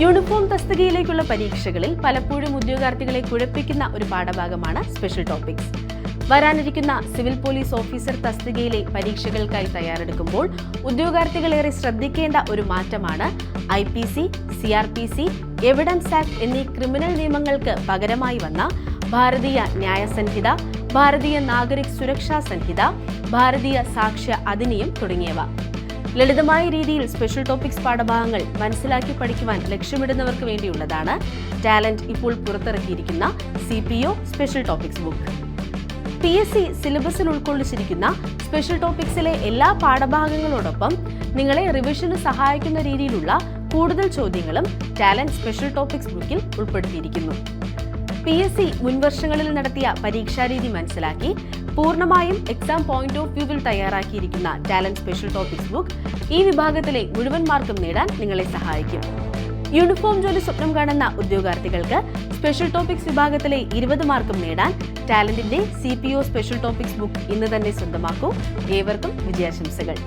Uniform തസ്തികയിലേക്കുള്ള പരീക്ഷകളിൽ പലപ്പോഴും ഉദ്യോഗാർത്ഥികളെ കുഴപ്പിക്കുന്ന ഒരു പാഠഭാഗമാണ് സ്പെഷ്യൽ ടോപ്പിക്സ് വരാനിരിക്കുന്ന സിവിൽ പോലീസ് ഓഫീസർ തസ്തികയിലെ പരീക്ഷകൾക്കായി തയ്യാറെടുക്കുമ്പോൾ ഉദ്യോഗാർത്ഥികളേറെ ശ്രദ്ധിക്കേണ്ട ഒരു മാറ്റമാണ് I P C C R P C evidence act എന്നീ ക്രിമിനൽ നിയമങ്ങൾക്ക് പകരമായി വന്ന ഭാരതീയ ന്യായ സംഹിത ഭാരതീയ നാഗരിക് സുരക്ഷാ സംഹിത ഭാരതീയ സാക്ഷ്യ അധിനിയം തുടങ്ങിയവ. ലളിതമായ രീതിയിൽ സ്പെഷ്യൽ ടോപ്പിക്സ് പാഠഭാഗങ്ങൾ മനസ്സിലാക്കി പഠിക്കുവാൻ ലക്ഷ്യമിടുന്നവർക്ക് വേണ്ടിയുള്ളതാണ് ടാലന്റ് ഇപ്പോൾ പുറത്തിറക്കിയിരിക്കുന്ന C P O special topics book P S C സിലബസിൽ ഉൾക്കൊള്ളിച്ചിരിക്കുന്ന സ്പെഷ്യൽ ടോപ്പിക്സിലെ എല്ലാ പാഠഭാഗങ്ങളോടൊപ്പം നിങ്ങളെ റിവിഷന് സഹായിക്കുന്ന രീതിയിലുള്ള കൂടുതൽ ചോദ്യങ്ങളും ടാലന്റ് സ്പെഷ്യൽ ടോപ്പിക്സ് ബുക്കിൽ ഉൾപ്പെടുത്തിയിരിക്കുന്നു. പി എസ് സി മുൻവർഷങ്ങളിൽ നടത്തിയ പരീക്ഷാരീതി മനസ്സിലാക്കി പൂർണമായും എക്സാം പോയിന്റ് ഓഫ് വ്യൂവിൽ തയ്യാറാക്കിയിരിക്കുന്ന ടാലന്റ് സ്പെഷ്യൽ ടോപ്പിക്സ് ബുക്ക് ഈ വിഭാഗത്തിലെ മുഴുവൻ മാർക്കും നേടാൻ നിങ്ങളെ സഹായിക്കും. യൂണിഫോം ജോലി സ്വപ്നം കാണുന്ന ഉദ്യോഗാർത്ഥികൾക്ക് സ്പെഷ്യൽ ടോപ്പിക്സ് വിഭാഗത്തിലെ ഇരുപത് മാർക്കും നേടാൻ ടാലന്റിന്റെ C P O special topics book ഇന്ന് തന്നെ സ്വന്തമാക്കൂ. ഏവർക്കും വിജയാശംസകൾ.